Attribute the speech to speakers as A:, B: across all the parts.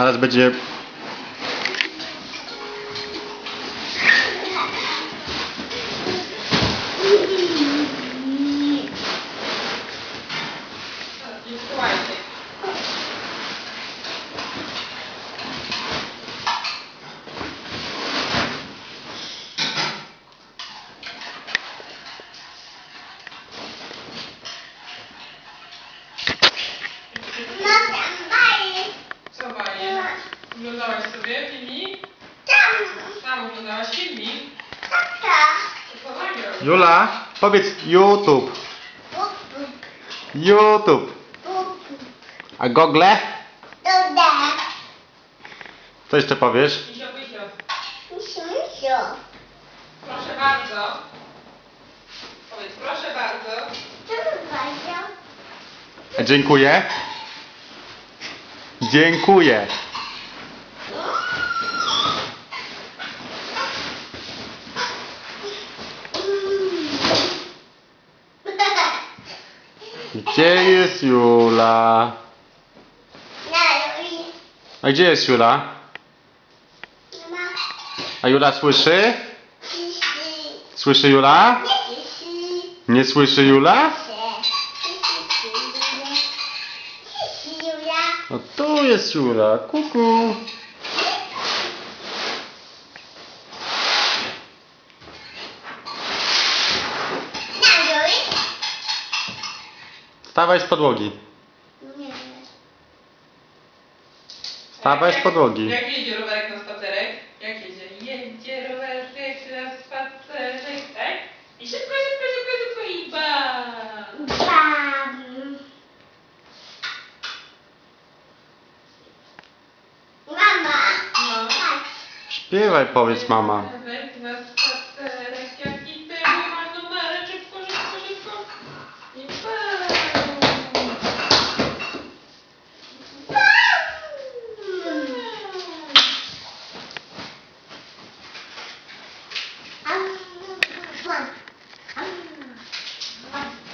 A: Zaraz będzie...
B: Nie słuchajcie. Co Maja? Oglądałaś sobie filmik? Tam oglądałaś filmik? Co nagrał?
A: Jula, powiedz YouTube. YouTube. A Google? Co jeszcze powiesz?
B: Misio, misio. Proszę bardzo. Powiedz, proszę bardzo.
A: Dziękuję. Dziękuję. Gdzie jest Jula? A gdzie jest Jula? A Jula słyszy? Słyszy Jula? Nie słyszy Jula? No tu jest Jula. Kuku. Wstawaj z podłogi. Wstawaj z podłogi.
B: Jak jedzie rowerek na spacerek? Jak jedzie? Jedzie rowerek na spacerek, tak? I szybko, szybko, szybko, szybko i bam! No.
A: Śpiewaj, powiedz mama.
B: Rowerek na spacerek,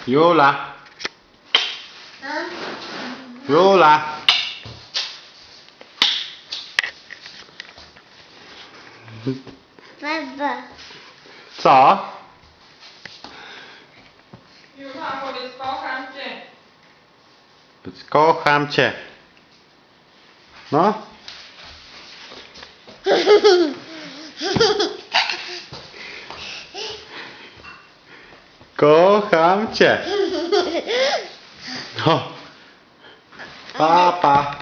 A: Jula. Jula. Co?
B: Jucha, powiedz, kocham cię.
A: Kocham cię. No? Kocham cię. No. Papa.